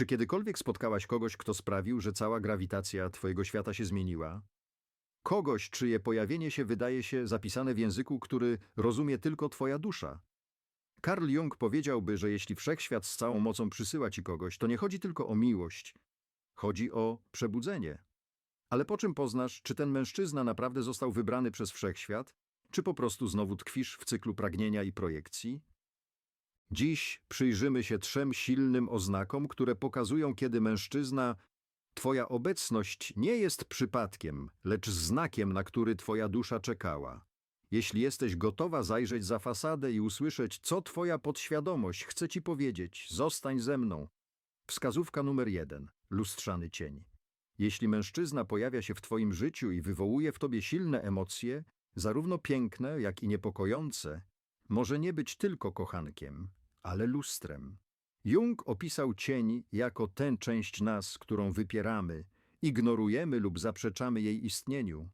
Czy kiedykolwiek spotkałaś kogoś, kto sprawił, że cała grawitacja twojego świata się zmieniła? Kogoś, czyje pojawienie się wydaje się zapisane w języku, który rozumie tylko twoja dusza. Carl Jung powiedziałby, że jeśli wszechświat z całą mocą przysyła ci kogoś, to nie chodzi tylko o miłość, chodzi o przebudzenie. Ale po czym poznasz, czy ten mężczyzna naprawdę został wybrany przez wszechświat, czy po prostu znowu tkwisz w cyklu pragnienia i projekcji? Dziś przyjrzymy się trzem silnym oznakom, które pokazują, kiedy mężczyzna, twoja obecność nie jest przypadkiem, lecz znakiem, na który twoja dusza czekała. Jeśli jesteś gotowa zajrzeć za fasadę i usłyszeć, co twoja podświadomość chce ci powiedzieć, zostań ze mną. Wskazówka numer jeden. Lustrzany cień. Jeśli mężczyzna pojawia się w twoim życiu i wywołuje w tobie silne emocje, zarówno piękne, jak i niepokojące, może nie być tylko kochankiem, ale lustrem. Jung opisał cień jako tę część nas, którą wypieramy, ignorujemy lub zaprzeczamy jej istnieniu.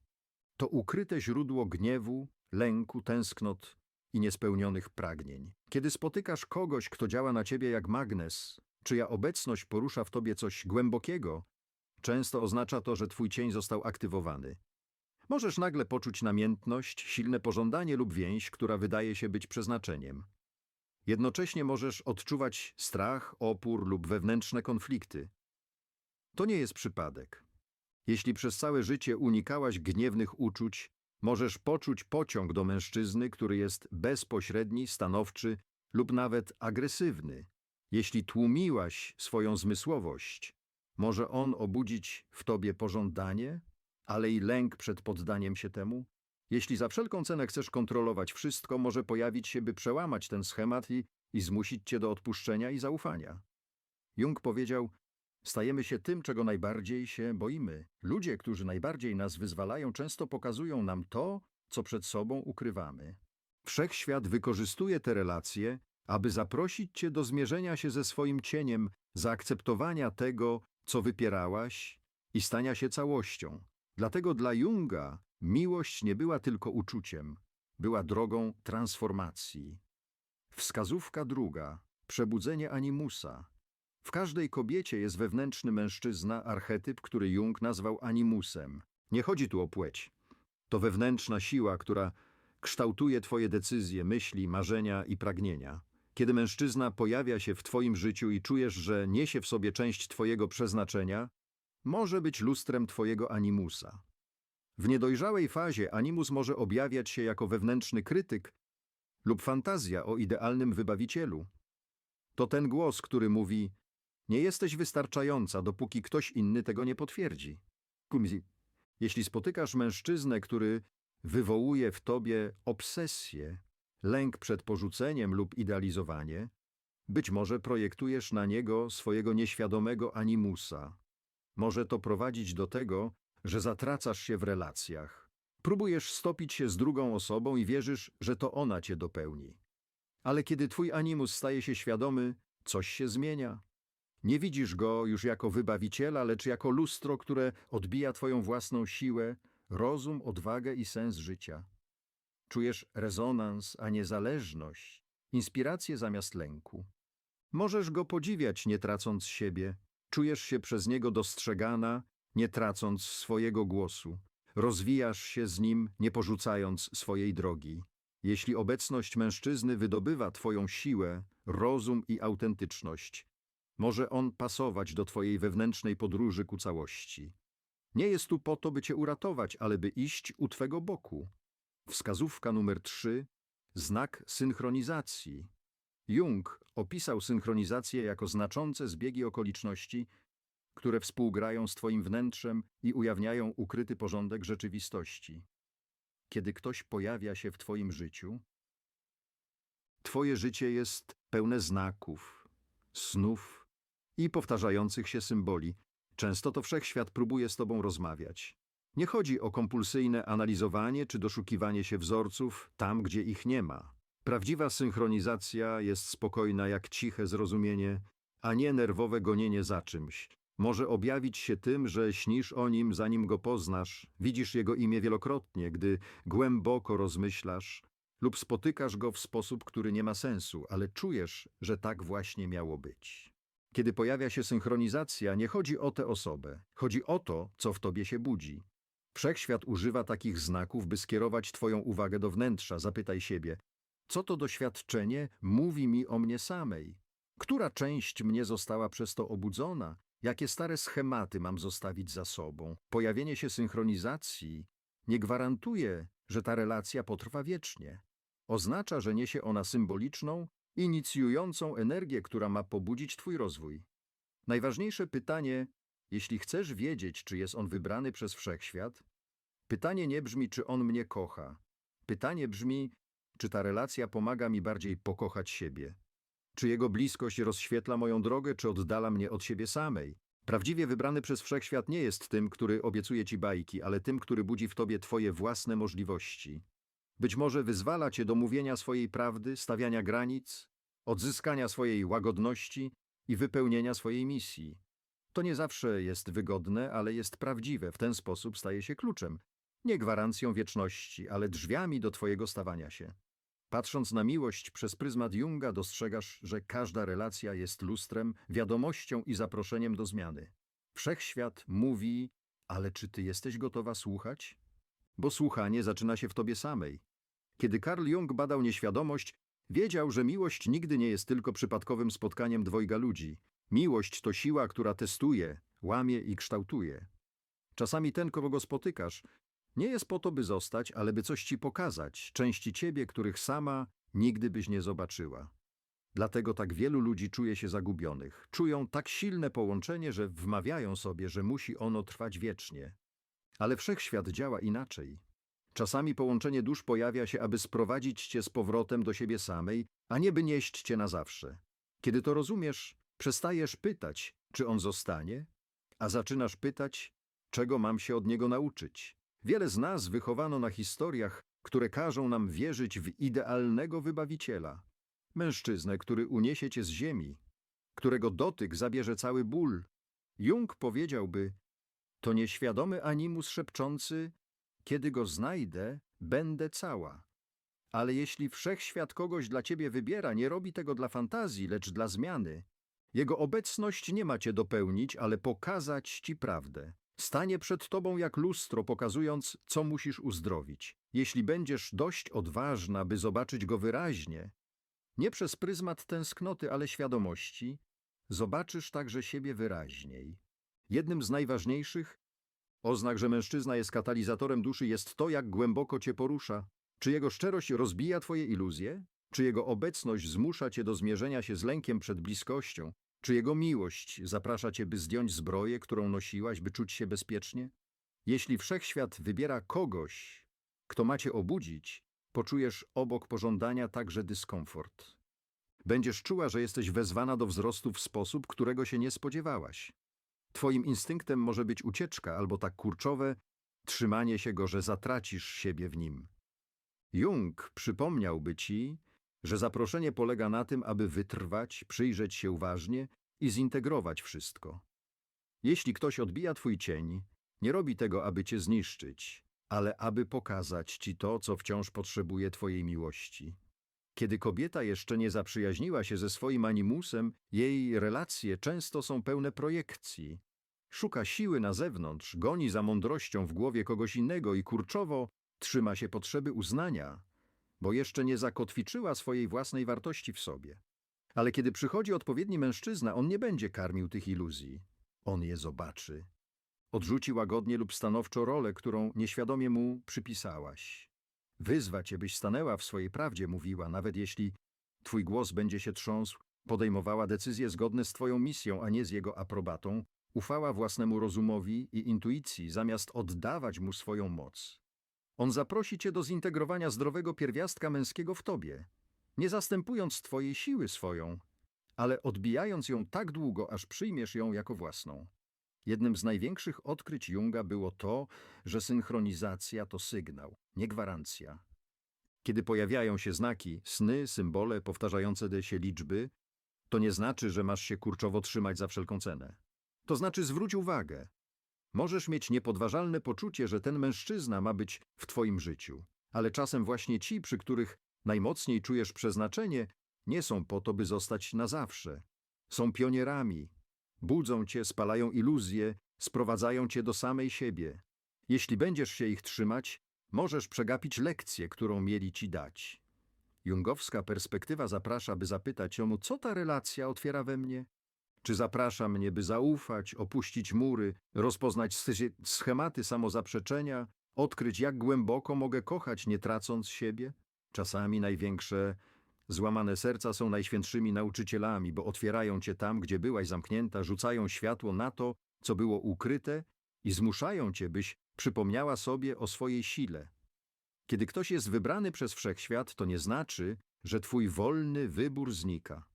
To ukryte źródło gniewu, lęku, tęsknot i niespełnionych pragnień. Kiedy spotykasz kogoś, kto działa na ciebie jak magnes, czyja obecność porusza w tobie coś głębokiego, często oznacza to, że twój cień został aktywowany. Możesz nagle poczuć namiętność, silne pożądanie lub więź, która wydaje się być przeznaczeniem. Jednocześnie możesz odczuwać strach, opór lub wewnętrzne konflikty. To nie jest przypadek. Jeśli przez całe życie unikałaś gniewnych uczuć, możesz poczuć pociąg do mężczyzny, który jest bezpośredni, stanowczy lub nawet agresywny. Jeśli tłumiłaś swoją zmysłowość, może on obudzić w tobie pożądanie, ale i lęk przed poddaniem się temu? Jeśli za wszelką cenę chcesz kontrolować wszystko, może pojawić się, by przełamać ten schemat i, i zmusić cię do odpuszczenia i zaufania. Jung powiedział, stajemy się tym, czego najbardziej się boimy. Ludzie, którzy najbardziej nas wyzwalają, często pokazują nam to, co przed sobą ukrywamy. Wszechświat wykorzystuje te relacje, aby zaprosić cię do zmierzenia się ze swoim cieniem, zaakceptowania tego, co wypierałaś i stania się całością. Dlatego dla Junga miłość nie była tylko uczuciem, była drogą transformacji. Wskazówka druga. Przebudzenie animusa. W każdej kobiecie jest wewnętrzny mężczyzna, archetyp, który Jung nazwał animusem. Nie chodzi tu o płeć. To wewnętrzna siła, która kształtuje twoje decyzje, myśli, marzenia i pragnienia. Kiedy mężczyzna pojawia się w twoim życiu i czujesz, że niesie w sobie część twojego przeznaczenia, może być lustrem twojego animusa. W niedojrzałej fazie animus może objawiać się jako wewnętrzny krytyk lub fantazja o idealnym wybawicielu. To ten głos, który mówi: Nie jesteś wystarczająca, dopóki ktoś inny tego nie potwierdzi. Kumzi, jeśli spotykasz mężczyznę, który wywołuje w tobie obsesję, lęk przed porzuceniem lub idealizowanie, być może projektujesz na niego swojego nieświadomego animusa. Może to prowadzić do tego, że zatracasz się w relacjach. Próbujesz stopić się z drugą osobą i wierzysz, że to ona cię dopełni. Ale kiedy twój animus staje się świadomy, coś się zmienia. Nie widzisz go już jako wybawiciela, lecz jako lustro, które odbija twoją własną siłę, rozum, odwagę i sens życia. Czujesz rezonans, a nie zależność, inspirację zamiast lęku. Możesz go podziwiać, nie tracąc siebie. Czujesz się przez niego dostrzegana, nie tracąc swojego głosu. Rozwijasz się z nim, nie porzucając swojej drogi. Jeśli obecność mężczyzny wydobywa twoją siłę, rozum i autentyczność, może on pasować do twojej wewnętrznej podróży ku całości. Nie jest tu po to, by cię uratować, ale by iść u twego boku. Wskazówka numer 3. Znak synchronizacji. Jung opisał synchronizację jako znaczące zbiegi okoliczności, które współgrają z Twoim wnętrzem i ujawniają ukryty porządek rzeczywistości. Kiedy ktoś pojawia się w Twoim życiu, Twoje życie jest pełne znaków, snów i powtarzających się symboli. Często to wszechświat próbuje z Tobą rozmawiać. Nie chodzi o kompulsyjne analizowanie czy doszukiwanie się wzorców tam, gdzie ich nie ma. Prawdziwa synchronizacja jest spokojna jak ciche zrozumienie, a nie nerwowe gonienie za czymś. Może objawić się tym, że śnisz o nim, zanim go poznasz, widzisz jego imię wielokrotnie, gdy głęboko rozmyślasz, lub spotykasz go w sposób, który nie ma sensu, ale czujesz, że tak właśnie miało być. Kiedy pojawia się synchronizacja, nie chodzi o tę osobę, chodzi o to, co w tobie się budzi. Wszechświat używa takich znaków, by skierować twoją uwagę do wnętrza. Zapytaj siebie, co to doświadczenie mówi mi o mnie samej? Która część mnie została przez to obudzona? Jakie stare schematy mam zostawić za sobą? Pojawienie się synchronizacji nie gwarantuje, że ta relacja potrwa wiecznie. Oznacza, że niesie ona symboliczną, inicjującą energię, która ma pobudzić Twój rozwój. Najważniejsze pytanie, jeśli chcesz wiedzieć, czy jest on wybrany przez wszechświat, pytanie nie brzmi, czy on mnie kocha. Pytanie brzmi, czy ta relacja pomaga mi bardziej pokochać siebie. Czy jego bliskość rozświetla moją drogę, czy oddala mnie od siebie samej? Prawdziwie wybrany przez wszechświat nie jest tym, który obiecuje ci bajki, ale tym, który budzi w tobie twoje własne możliwości. Być może wyzwala cię do mówienia swojej prawdy, stawiania granic, odzyskania swojej łagodności i wypełnienia swojej misji. To nie zawsze jest wygodne, ale jest prawdziwe. W ten sposób staje się kluczem. Nie gwarancją wieczności, ale drzwiami do twojego stawania się. Patrząc na miłość przez pryzmat Junga, dostrzegasz, że każda relacja jest lustrem, wiadomością i zaproszeniem do zmiany. Wszechświat mówi, ale czy ty jesteś gotowa słuchać? Bo słuchanie zaczyna się w tobie samej. Kiedy Carl Jung badał nieświadomość, wiedział, że miłość nigdy nie jest tylko przypadkowym spotkaniem dwojga ludzi. Miłość to siła, która testuje, łamie i kształtuje. Czasami ten, kogo spotykasz, nie jest po to, by zostać, ale by coś ci pokazać, części ciebie, których sama nigdy byś nie zobaczyła. Dlatego tak wielu ludzi czuje się zagubionych. Czują tak silne połączenie, że wmawiają sobie, że musi ono trwać wiecznie. Ale wszechświat działa inaczej. Czasami połączenie dusz pojawia się, aby sprowadzić cię z powrotem do siebie samej, a nie by nieść cię na zawsze. Kiedy to rozumiesz, przestajesz pytać, czy on zostanie, a zaczynasz pytać, czego mam się od niego nauczyć. Wiele z nas wychowano na historiach, które każą nam wierzyć w idealnego wybawiciela. Mężczyznę, który uniesie cię z ziemi, którego dotyk zabierze cały ból. Jung powiedziałby, to nieświadomy animus szepczący, kiedy go znajdę, będę cała. Ale jeśli wszechświat kogoś dla ciebie wybiera, nie robi tego dla fantazji, lecz dla zmiany. Jego obecność nie ma cię dopełnić, ale pokazać ci prawdę. Stanie przed tobą jak lustro, pokazując, co musisz uzdrowić. Jeśli będziesz dość odważna, by zobaczyć go wyraźnie, nie przez pryzmat tęsknoty, ale świadomości, zobaczysz także siebie wyraźniej. Jednym z najważniejszych oznak, że mężczyzna jest katalizatorem duszy, jest to, jak głęboko cię porusza. Czy jego szczerość rozbija twoje iluzje? Czy jego obecność zmusza cię do zmierzenia się z lękiem przed bliskością? Czy jego miłość zaprasza cię, by zdjąć zbroję, którą nosiłaś, by czuć się bezpiecznie? Jeśli wszechświat wybiera kogoś, kto ma cię obudzić, poczujesz obok pożądania także dyskomfort. Będziesz czuła, że jesteś wezwana do wzrostu w sposób, którego się nie spodziewałaś. Twoim instynktem może być ucieczka albo tak kurczowe trzymanie się go, że zatracisz siebie w nim. Jung przypomniałby ci, że zaproszenie polega na tym, aby wytrwać, przyjrzeć się uważnie i zintegrować wszystko. Jeśli ktoś odbija twój cień, nie robi tego, aby cię zniszczyć, ale aby pokazać ci to, co wciąż potrzebuje twojej miłości. Kiedy kobieta jeszcze nie zaprzyjaźniła się ze swoim animusem, jej relacje często są pełne projekcji. Szuka siły na zewnątrz, goni za mądrością w głowie kogoś innego i kurczowo trzyma się potrzeby uznania, bo jeszcze nie zakotwiczyła swojej własnej wartości w sobie. Ale kiedy przychodzi odpowiedni mężczyzna, on nie będzie karmił tych iluzji. On je zobaczy. Odrzuci łagodnie lub stanowczo rolę, którą nieświadomie mu przypisałaś. Wyzwa cię, byś stanęła w swojej prawdzie, mówiła, nawet jeśli twój głos będzie się trząsł, podejmowała decyzje zgodne z twoją misją, a nie z jego aprobatą, ufała własnemu rozumowi i intuicji, zamiast oddawać mu swoją moc. On zaprosi cię do zintegrowania zdrowego pierwiastka męskiego w tobie, nie zastępując twojej siły swoją, ale odbijając ją tak długo, aż przyjmiesz ją jako własną. Jednym z największych odkryć Junga było to, że synchronizacja to sygnał, nie gwarancja. Kiedy pojawiają się znaki, sny, symbole, powtarzające się liczby, to nie znaczy, że masz się kurczowo trzymać za wszelką cenę. To znaczy zwróć uwagę. Możesz mieć niepodważalne poczucie, że ten mężczyzna ma być w twoim życiu, ale czasem właśnie ci, przy których najmocniej czujesz przeznaczenie, nie są po to, by zostać na zawsze. Są pionierami. Budzą cię, spalają iluzje, sprowadzają cię do samej siebie. Jeśli będziesz się ich trzymać, możesz przegapić lekcję, którą mieli ci dać. Jungowska perspektywa zaprasza, by zapytać ją, co ta relacja otwiera we mnie? Czy zaprasza mnie, by zaufać, opuścić mury, rozpoznać sche- schematy samozaprzeczenia, odkryć, jak głęboko mogę kochać, nie tracąc siebie? Czasami największe złamane serca są najświętszymi nauczycielami, bo otwierają cię tam, gdzie byłaś zamknięta, rzucają światło na to, co było ukryte i zmuszają cię, byś przypomniała sobie o swojej sile. Kiedy ktoś jest wybrany przez wszechświat, to nie znaczy, że twój wolny wybór znika.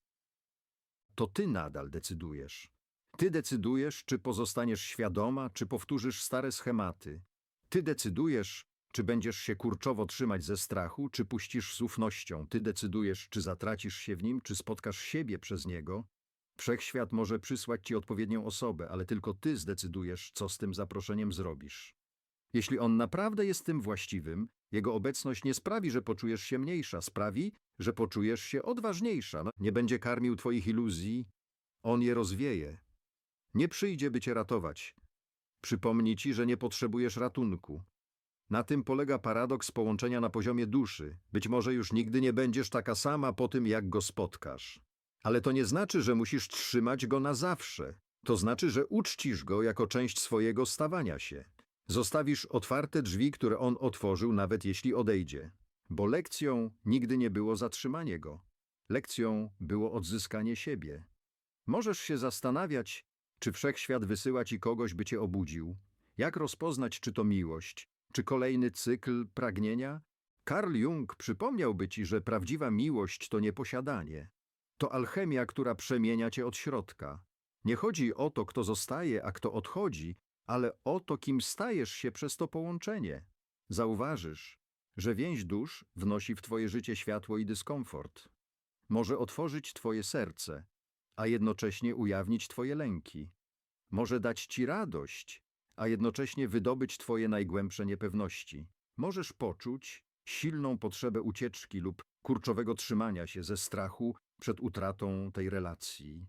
To ty nadal decydujesz. Ty decydujesz, czy pozostaniesz świadoma, czy powtórzysz stare schematy. Ty decydujesz, czy będziesz się kurczowo trzymać ze strachu, czy puścisz z ufnością. Ty decydujesz, czy zatracisz się w nim, czy spotkasz siebie przez niego. Wszechświat może przysłać ci odpowiednią osobę, ale tylko ty zdecydujesz, co z tym zaproszeniem zrobisz. Jeśli on naprawdę jest tym właściwym, jego obecność nie sprawi, że poczujesz się mniejsza, sprawi, że poczujesz się odważniejsza. No, Nie będzie karmił twoich iluzji, on je rozwieje. Nie przyjdzie, by cię ratować. Przypomni ci, że nie potrzebujesz ratunku. Na tym polega paradoks połączenia na poziomie duszy. Być może już nigdy nie będziesz taka sama po tym, jak go spotkasz. Ale to nie znaczy, że musisz trzymać go na zawsze. To znaczy, że uczcisz go jako część swojego stawania się. Zostawisz otwarte drzwi, które on otworzył, nawet jeśli odejdzie. Bo lekcją nigdy nie było zatrzymanie go. Lekcją było odzyskanie siebie. Możesz się zastanawiać, czy wszechświat wysyła ci kogoś, by cię obudził. Jak rozpoznać, czy to miłość, czy kolejny cykl pragnienia? Karl Jung przypomniałby ci, że prawdziwa miłość to nie posiadanie. To alchemia, która przemienia cię od środka. Nie chodzi o to, kto zostaje, a kto odchodzi, ale o to, kim stajesz się przez to połączenie. Zauważysz, że więź dusz wnosi w twoje życie światło i dyskomfort. Może otworzyć twoje serce, a jednocześnie ujawnić twoje lęki. Może dać ci radość, a jednocześnie wydobyć twoje najgłębsze niepewności. Możesz poczuć silną potrzebę ucieczki lub kurczowego trzymania się ze strachu przed utratą tej relacji.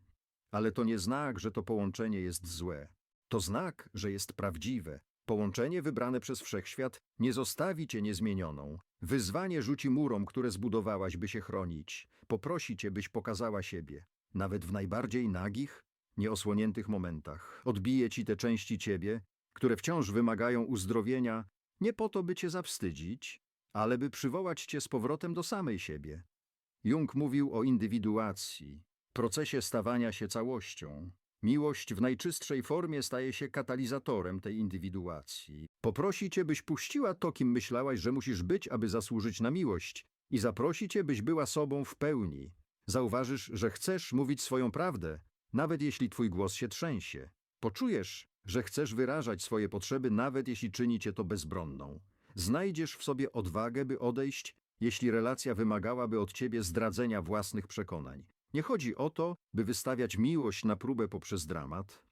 Ale to nie znak, że to połączenie jest złe. To znak, że jest prawdziwe. Połączenie wybrane przez wszechświat nie zostawi cię niezmienioną. Wyzwanie rzuci murom, które zbudowałaś, by się chronić. Poprosi cię, byś pokazała siebie. Nawet w najbardziej nagich, nieosłoniętych momentach. Odbije ci te części ciebie, które wciąż wymagają uzdrowienia, nie po to, by cię zawstydzić, ale by przywołać cię z powrotem do samej siebie. Jung mówił o indywiduacji, procesie stawania się całością. Miłość w najczystszej formie staje się katalizatorem tej indywiduacji. Poprosi cię, byś puściła to, kim myślałaś, że musisz być, aby zasłużyć na miłość, i zaprosi cię, byś była sobą w pełni. Zauważysz, że chcesz mówić swoją prawdę, nawet jeśli twój głos się trzęsie. Poczujesz, że chcesz wyrażać swoje potrzeby, nawet jeśli czyni cię to bezbronną. Znajdziesz w sobie odwagę, by odejść, jeśli relacja wymagałaby od ciebie zdradzenia własnych przekonań. Nie chodzi o to, by wystawiać miłość na próbę poprzez dramat.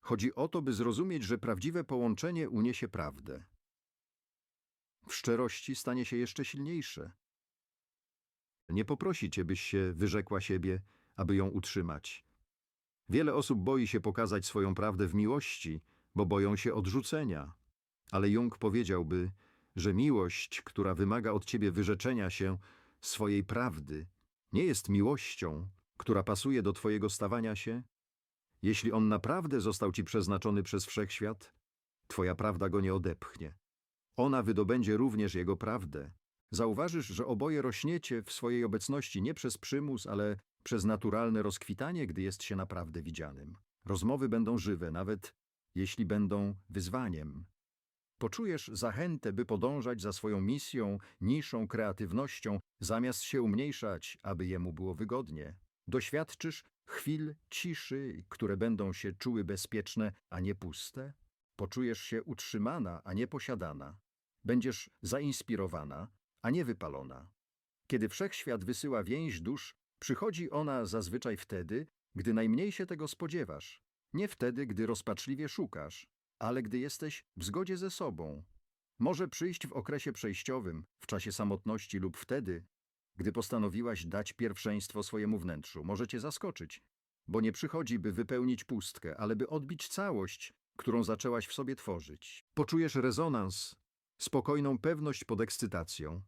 Chodzi o to, by zrozumieć, że prawdziwe połączenie uniesie prawdę. W szczerości stanie się jeszcze silniejsze. Nie poprosi cię, byś się wyrzekła siebie, aby ją utrzymać. Wiele osób boi się pokazać swoją prawdę w miłości, bo boją się odrzucenia. Ale Jung powiedziałby, że miłość, która wymaga od ciebie wyrzeczenia się swojej prawdy, nie jest miłością, która pasuje do twojego stawania się. Jeśli on naprawdę został ci przeznaczony przez wszechświat, twoja prawda go nie odepchnie. Ona wydobędzie również jego prawdę. Zauważysz, że oboje rośniecie w swojej obecności nie przez przymus, ale przez naturalne rozkwitanie, gdy jest się naprawdę widzianym. Rozmowy będą żywe, nawet jeśli będą wyzwaniem. Poczujesz zachętę, by podążać za swoją misją, niszą, kreatywnością, zamiast się umniejszać, aby jemu było wygodnie. Doświadczysz chwil ciszy, które będą się czuły bezpieczne, a nie puste. Poczujesz się utrzymana, a nie posiadana. Będziesz zainspirowana, a nie wypalona. Kiedy wszechświat wysyła więź dusz, przychodzi ona zazwyczaj wtedy, gdy najmniej się tego spodziewasz. Nie wtedy, gdy rozpaczliwie szukasz, ale gdy jesteś w zgodzie ze sobą. Może przyjść w okresie przejściowym, w czasie samotności lub wtedy, gdy postanowiłaś dać pierwszeństwo swojemu wnętrzu. Może cię zaskoczyć. bo nie przychodzi, by wypełnić pustkę, ale by odbić całość, którą zaczęłaś w sobie tworzyć. Poczujesz rezonans, spokojną pewność pod ekscytacją.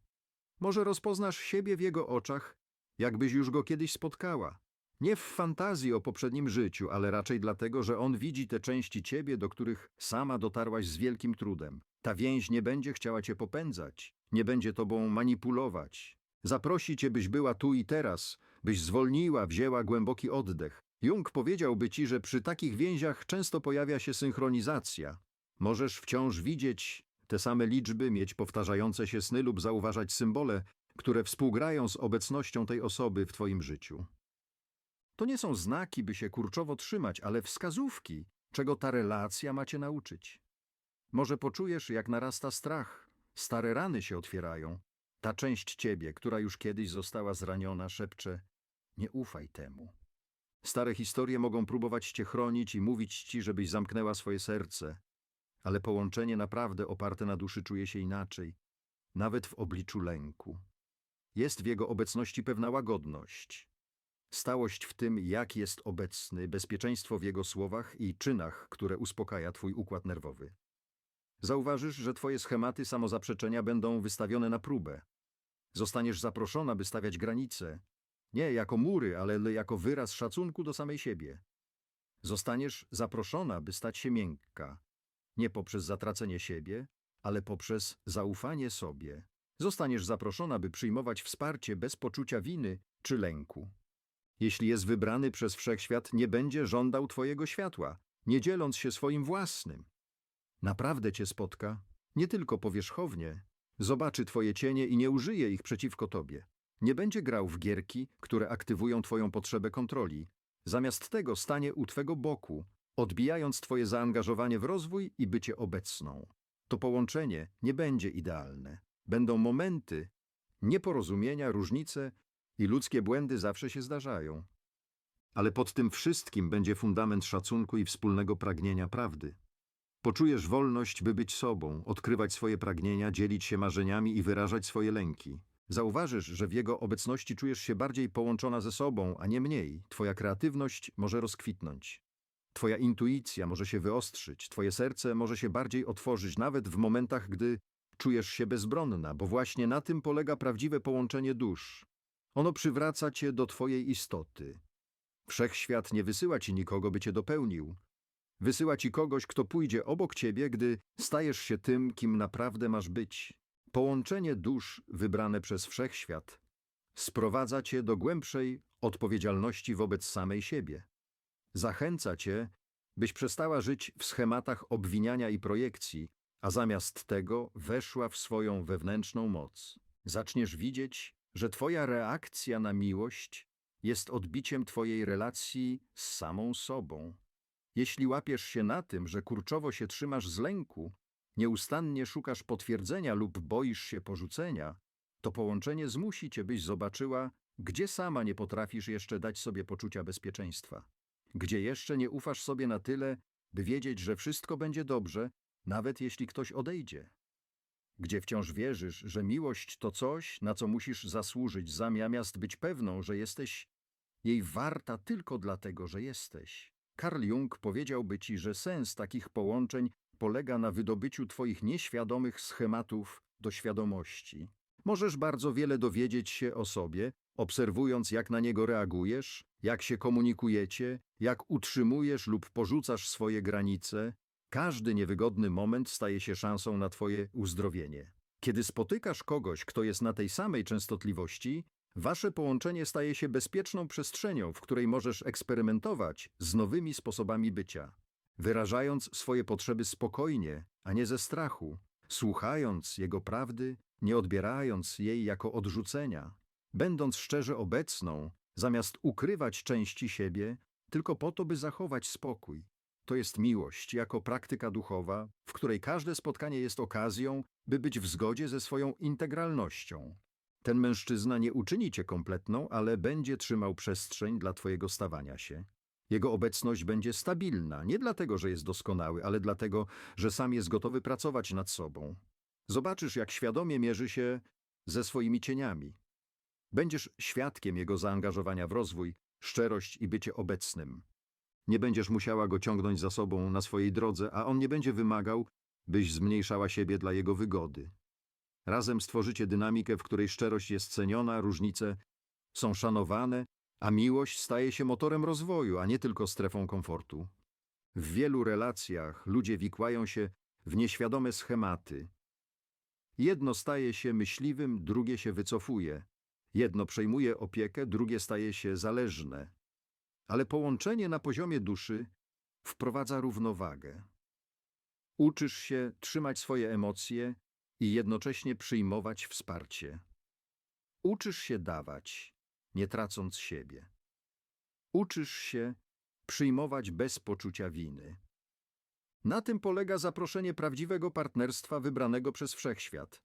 Może rozpoznasz siebie w jego oczach, jakbyś już go kiedyś spotkała. Nie w fantazji o poprzednim życiu, ale raczej dlatego, że on widzi te części ciebie, do których sama dotarłaś z wielkim trudem. Ta więź nie będzie chciała cię popędzać, nie będzie tobą manipulować. Zaprosi cię, byś była tu i teraz, byś zwolniła, wzięła głęboki oddech. Jung powiedziałby ci, że przy takich więziach często pojawia się synchronizacja. Możesz wciąż widzieć te same liczby, mieć powtarzające się sny lub zauważać symbole, które współgrają z obecnością tej osoby w twoim życiu. To nie są znaki, by się kurczowo trzymać, ale wskazówki, czego ta relacja ma cię nauczyć. Może poczujesz, jak narasta strach, stare rany się otwierają. Ta część ciebie, która już kiedyś została zraniona, szepcze: Nie ufaj temu. Stare historie mogą próbować cię chronić i mówić ci, żebyś zamknęła swoje serce, ale połączenie naprawdę oparte na duszy czuje się inaczej, nawet w obliczu lęku. Jest w jego obecności pewna łagodność. Stałość w tym, jak jest obecny, bezpieczeństwo w jego słowach i czynach, które uspokaja twój układ nerwowy. Zauważysz, że twoje schematy samozaprzeczenia będą wystawione na próbę. Zostaniesz zaproszona, by stawiać granice, nie jako mury, ale jako wyraz szacunku do samej siebie. Zostaniesz zaproszona, by stać się miękka, nie poprzez zatracenie siebie, ale poprzez zaufanie sobie. Zostaniesz zaproszona, by przyjmować wsparcie bez poczucia winy czy lęku. Jeśli jest wybrany przez wszechświat, nie będzie żądał Twojego światła, nie dzieląc się swoim własnym. Naprawdę Cię spotka, nie tylko powierzchownie, zobaczy Twoje cienie i nie użyje ich przeciwko Tobie. Nie będzie grał w gierki, które aktywują Twoją potrzebę kontroli. Zamiast tego stanie u Twego boku, odbijając Twoje zaangażowanie w rozwój i bycie obecną. To połączenie nie będzie idealne. Będą momenty, nieporozumienia, różnice i ludzkie błędy zawsze się zdarzają. Ale pod tym wszystkim będzie fundament szacunku i wspólnego pragnienia prawdy. Poczujesz wolność, by być sobą, odkrywać swoje pragnienia, dzielić się marzeniami i wyrażać swoje lęki. Zauważysz, że w jego obecności czujesz się bardziej połączona ze sobą, a nie mniej. Twoja kreatywność może rozkwitnąć. Twoja intuicja może się wyostrzyć, twoje serce może się bardziej otworzyć, nawet w momentach, gdy czujesz się bezbronna, bo właśnie na tym polega prawdziwe połączenie dusz. Ono przywraca cię do twojej istoty. Wszechświat nie wysyła ci nikogo, by cię dopełnił. Wysyła ci kogoś, kto pójdzie obok ciebie, gdy stajesz się tym, kim naprawdę masz być. Połączenie dusz wybrane przez wszechświat sprowadza cię do głębszej odpowiedzialności wobec samej siebie. Zachęca cię, byś przestała żyć w schematach obwiniania i projekcji, a zamiast tego weszła w swoją wewnętrzną moc. Zaczniesz widzieć, że twoja reakcja na miłość jest odbiciem twojej relacji z samą sobą. Jeśli łapiesz się na tym, że kurczowo się trzymasz z lęku, nieustannie szukasz potwierdzenia lub boisz się porzucenia, to połączenie zmusi cię, byś zobaczyła, gdzie sama nie potrafisz jeszcze dać sobie poczucia bezpieczeństwa, gdzie jeszcze nie ufasz sobie na tyle, by wiedzieć, że wszystko będzie dobrze, nawet jeśli ktoś odejdzie, gdzie wciąż wierzysz, że miłość to coś, na co musisz zasłużyć, zamiast być pewną, że jesteś jej warta tylko dlatego, że jesteś. Carl Jung powiedziałby ci, że sens takich połączeń polega na wydobyciu twoich nieświadomych schematów do świadomości. Możesz bardzo wiele dowiedzieć się o sobie, obserwując jak na niego reagujesz, jak się komunikujecie, jak utrzymujesz lub porzucasz swoje granice. Każdy niewygodny moment staje się szansą na twoje uzdrowienie. Kiedy spotykasz kogoś, kto jest na tej samej częstotliwości, wasze połączenie staje się bezpieczną przestrzenią, w której możesz eksperymentować z nowymi sposobami bycia wyrażając swoje potrzeby spokojnie, a nie ze strachu, słuchając Jego prawdy, nie odbierając jej jako odrzucenia, będąc szczerze obecną, zamiast ukrywać części siebie, tylko po to, by zachować spokój. To jest miłość jako praktyka duchowa, w której każde spotkanie jest okazją, by być w zgodzie ze swoją integralnością. Ten mężczyzna nie uczyni cię kompletną, ale będzie trzymał przestrzeń dla twojego stawania się. Jego obecność będzie stabilna, nie dlatego, że jest doskonały, ale dlatego, że sam jest gotowy pracować nad sobą. Zobaczysz, jak świadomie mierzy się ze swoimi cieniami. Będziesz świadkiem jego zaangażowania w rozwój, szczerość i bycie obecnym. Nie będziesz musiała go ciągnąć za sobą na swojej drodze, a on nie będzie wymagał, byś zmniejszała siebie dla jego wygody. Razem stworzycie dynamikę, w której szczerość jest ceniona, różnice są szanowane, a miłość staje się motorem rozwoju, a nie tylko strefą komfortu. W wielu relacjach ludzie wikłają się w nieświadome schematy. Jedno staje się myśliwym, drugie się wycofuje. Jedno przejmuje opiekę, drugie staje się zależne. Ale połączenie na poziomie duszy wprowadza równowagę. Uczysz się trzymać swoje emocje i jednocześnie przyjmować wsparcie. Uczysz się dawać, nie tracąc siebie. Uczysz się przyjmować bez poczucia winy. Na tym polega zaproszenie prawdziwego partnerstwa wybranego przez wszechświat.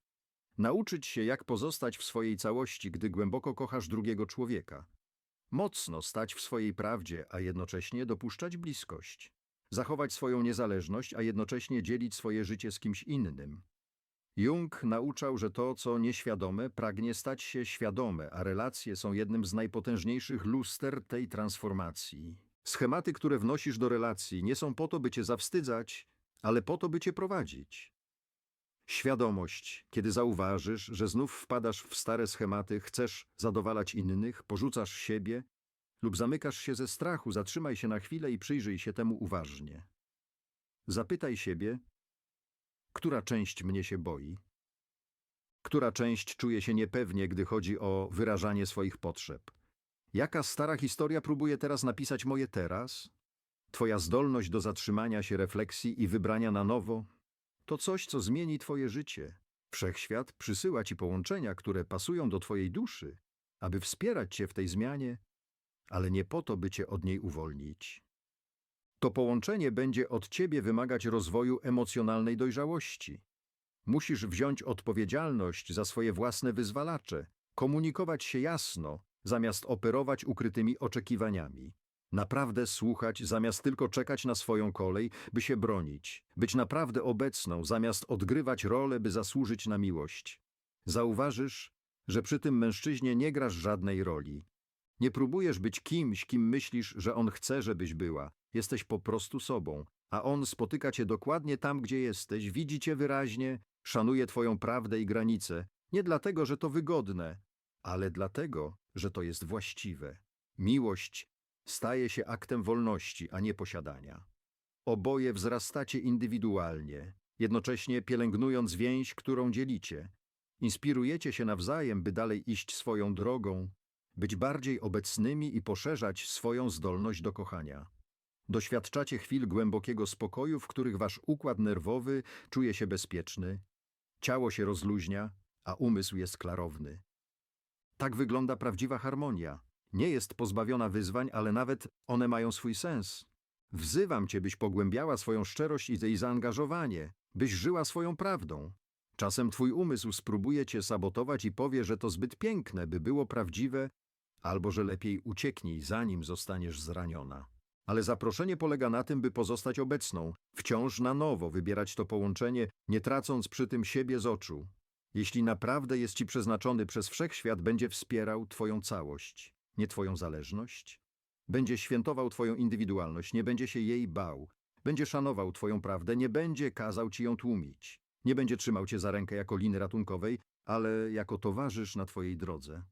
Nauczyć się, jak pozostać w swojej całości, gdy głęboko kochasz drugiego człowieka. Mocno stać w swojej prawdzie, a jednocześnie dopuszczać bliskość. Zachować swoją niezależność, a jednocześnie dzielić swoje życie z kimś innym. Jung nauczał, że to, co nieświadome, pragnie stać się świadome, a relacje są jednym z najpotężniejszych luster tej transformacji. Schematy, które wnosisz do relacji, nie są po to, by cię zawstydzać, ale po to, by cię prowadzić. Świadomość, kiedy zauważysz, że znów wpadasz w stare schematy, chcesz zadowalać innych, porzucasz siebie lub zamykasz się ze strachu, zatrzymaj się na chwilę i przyjrzyj się temu uważnie. Zapytaj siebie, która część mnie się boi? Która część czuje się niepewnie, gdy chodzi o wyrażanie swoich potrzeb? Jaka stara historia próbuje teraz napisać moje teraz? Twoja zdolność do zatrzymania się refleksji i wybrania na nowo to coś, co zmieni Twoje życie. Wszechświat przysyła Ci połączenia, które pasują do Twojej duszy, aby wspierać Cię w tej zmianie, ale nie po to, by Cię od niej uwolnić. To połączenie będzie od Ciebie wymagać rozwoju emocjonalnej dojrzałości. Musisz wziąć odpowiedzialność za swoje własne wyzwalacze, komunikować się jasno, zamiast operować ukrytymi oczekiwaniami. Naprawdę słuchać, zamiast tylko czekać na swoją kolej, by się bronić. Być naprawdę obecną, zamiast odgrywać rolę, by zasłużyć na miłość. Zauważysz, że przy tym mężczyźnie nie grasz żadnej roli. Nie próbujesz być kimś, kim myślisz, że on chce, żebyś była. Jesteś po prostu sobą, a on spotyka cię dokładnie tam, gdzie jesteś, widzi cię wyraźnie, szanuje twoją prawdę i granice. Nie dlatego, że to wygodne, ale dlatego, że to jest właściwe. Miłość staje się aktem wolności, a nie posiadania. Oboje wzrastacie indywidualnie, jednocześnie pielęgnując więź, którą dzielicie. Inspirujecie się nawzajem, by dalej iść swoją drogą, być bardziej obecnymi i poszerzać swoją zdolność do kochania. Doświadczacie chwil głębokiego spokoju, w których wasz układ nerwowy czuje się bezpieczny, ciało się rozluźnia, a umysł jest klarowny. Tak wygląda prawdziwa harmonia. Nie jest pozbawiona wyzwań, ale nawet one mają swój sens. Wzywam cię, byś pogłębiała swoją szczerość i jej zaangażowanie, byś żyła swoją prawdą. Czasem twój umysł spróbuje cię sabotować i powie, że to zbyt piękne, by było prawdziwe, albo że lepiej ucieknij, zanim zostaniesz zraniona. Ale zaproszenie polega na tym, by pozostać obecną, wciąż na nowo wybierać to połączenie, nie tracąc przy tym siebie z oczu. Jeśli naprawdę jest ci przeznaczony przez wszechświat, będzie wspierał twoją całość, nie twoją zależność. Będzie świętował twoją indywidualność, nie będzie się jej bał. Będzie szanował twoją prawdę, nie będzie kazał ci ją tłumić. Nie będzie trzymał cię za rękę jako liny ratunkowej, ale jako towarzysz na twojej drodze.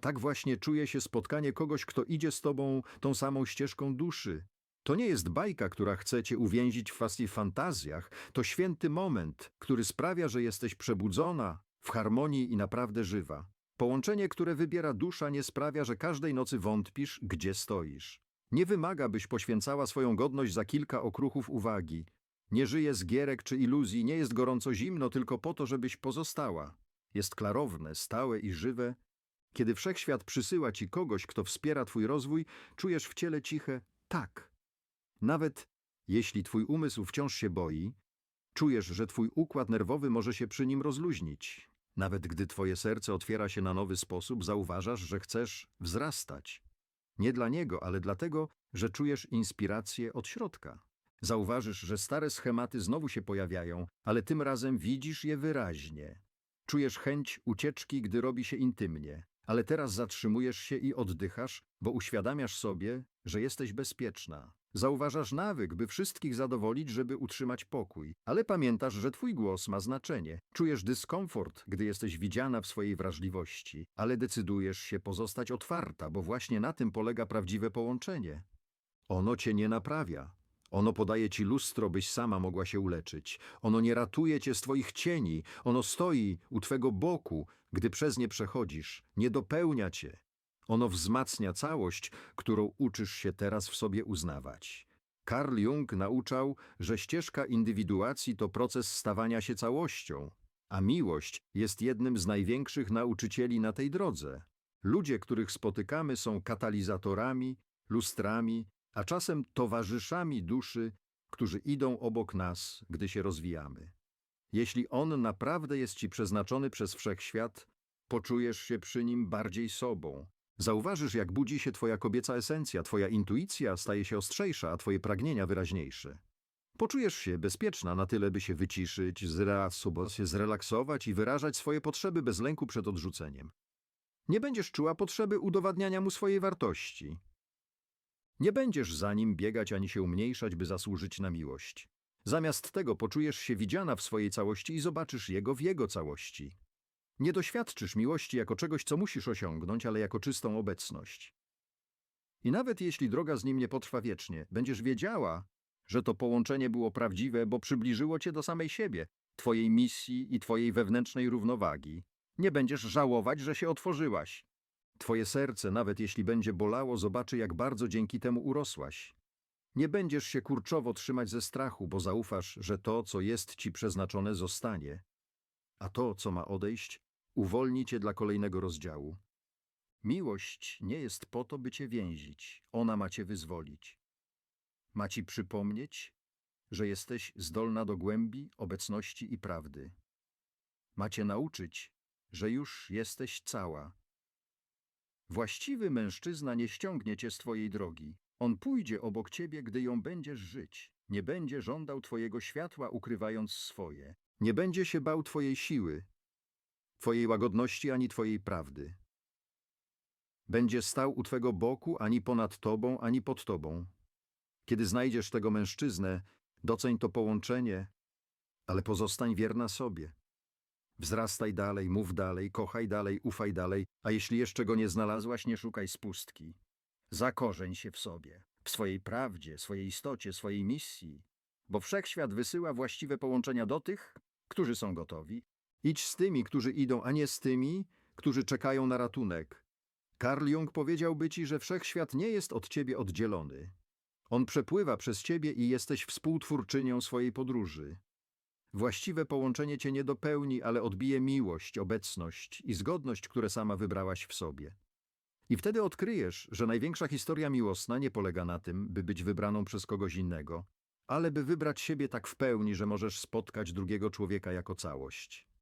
Tak właśnie czuje się spotkanie kogoś, kto idzie z tobą tą samą ścieżką duszy. To nie jest bajka, która chce cię uwięzić w własnych fantazjach. To święty moment, który sprawia, że jesteś przebudzona, w harmonii i naprawdę żywa. Połączenie, które wybiera dusza, nie sprawia, że każdej nocy wątpisz, gdzie stoisz. Nie wymaga, byś poświęcała swoją godność za kilka okruchów uwagi. Nie żyje z gierek czy iluzji, nie jest gorąco zimno tylko po to, żebyś pozostała. Jest klarowne, stałe i żywe. Kiedy wszechświat przysyła ci kogoś, kto wspiera twój rozwój, czujesz w ciele ciche tak. Nawet jeśli twój umysł wciąż się boi, czujesz, że twój układ nerwowy może się przy nim rozluźnić. Nawet gdy twoje serce otwiera się na nowy sposób, zauważasz, że chcesz wzrastać. Nie dla niego, ale dlatego, że czujesz inspirację od środka. Zauważysz, że stare schematy znowu się pojawiają, ale tym razem widzisz je wyraźnie. Czujesz chęć ucieczki, gdy robi się intymnie, Ale teraz zatrzymujesz się i oddychasz, bo uświadamiasz sobie, że jesteś bezpieczna. Zauważasz nawyk, by wszystkich zadowolić, żeby utrzymać pokój, ale pamiętasz, że twój głos ma znaczenie. Czujesz dyskomfort, gdy jesteś widziana w swojej wrażliwości, ale decydujesz się pozostać otwarta, bo właśnie na tym polega prawdziwe połączenie. Ono cię nie naprawia. Ono podaje ci lustro, byś sama mogła się uleczyć. Ono nie ratuje cię z twoich cieni. Ono stoi u twego boku, gdy przez nie przechodzisz. Nie dopełnia cię. Ono wzmacnia całość, którą uczysz się teraz w sobie uznawać. Carl Jung nauczał, że ścieżka indywiduacji to proces stawania się całością, a miłość jest jednym z największych nauczycieli na tej drodze. Ludzie, których spotykamy, są katalizatorami, lustrami, a czasem towarzyszami duszy, którzy idą obok nas, gdy się rozwijamy. Jeśli on naprawdę jest ci przeznaczony przez wszechświat, poczujesz się przy nim bardziej sobą. Zauważysz, jak budzi się twoja kobieca esencja, twoja intuicja staje się ostrzejsza, a twoje pragnienia wyraźniejsze. Poczujesz się bezpieczna na tyle, by się wyciszyć, się zrelaksować i wyrażać swoje potrzeby bez lęku przed odrzuceniem. Nie będziesz czuła potrzeby udowadniania mu swojej wartości. Nie będziesz za nim biegać ani się umniejszać, by zasłużyć na miłość. Zamiast tego poczujesz się widziana w swojej całości i zobaczysz jego w jego całości. Nie doświadczysz miłości jako czegoś, co musisz osiągnąć, ale jako czystą obecność. I nawet jeśli droga z nim nie potrwa wiecznie, będziesz wiedziała, że to połączenie było prawdziwe, bo przybliżyło cię do samej siebie, twojej misji i twojej wewnętrznej równowagi. Nie będziesz żałować, że się otworzyłaś. Twoje serce, nawet jeśli będzie bolało, zobaczy, jak bardzo dzięki temu urosłaś. Nie będziesz się kurczowo trzymać ze strachu, bo zaufasz, że to, co jest ci przeznaczone, zostanie, a to, co ma odejść, uwolni cię dla kolejnego rozdziału. Miłość nie jest po to, by cię więzić, ona ma cię wyzwolić. Ma ci przypomnieć, że jesteś zdolna do głębi, obecności i prawdy. Ma cię nauczyć, że już jesteś cała. Właściwy mężczyzna nie ściągnie cię z twojej drogi. On pójdzie obok ciebie, gdy ją będziesz żyć. Nie będzie żądał twojego światła, ukrywając swoje. Nie będzie się bał twojej siły, twojej łagodności ani twojej prawdy. Będzie stał u twego boku, ani ponad tobą, ani pod tobą. Kiedy znajdziesz tego mężczyznę, doceń to połączenie, ale pozostań wierna sobie. Wzrastaj dalej, mów dalej, kochaj dalej, ufaj dalej, a jeśli jeszcze go nie znalazłaś, nie szukaj spustki. Zakorzeń się w sobie, w swojej prawdzie, swojej istocie, swojej misji, bo wszechświat wysyła właściwe połączenia do tych, którzy są gotowi. Idź z tymi, którzy idą, a nie z tymi, którzy czekają na ratunek. Karl Jung powiedziałby ci, że wszechświat nie jest od ciebie oddzielony. On przepływa przez ciebie i jesteś współtwórczynią swojej podróży. Właściwe połączenie cię nie dopełni, ale odbije miłość, obecność i zgodność, które sama wybrałaś w sobie. I wtedy odkryjesz, że największa historia miłosna nie polega na tym, by być wybraną przez kogoś innego, ale by wybrać siebie tak w pełni, że możesz spotkać drugiego człowieka jako całość.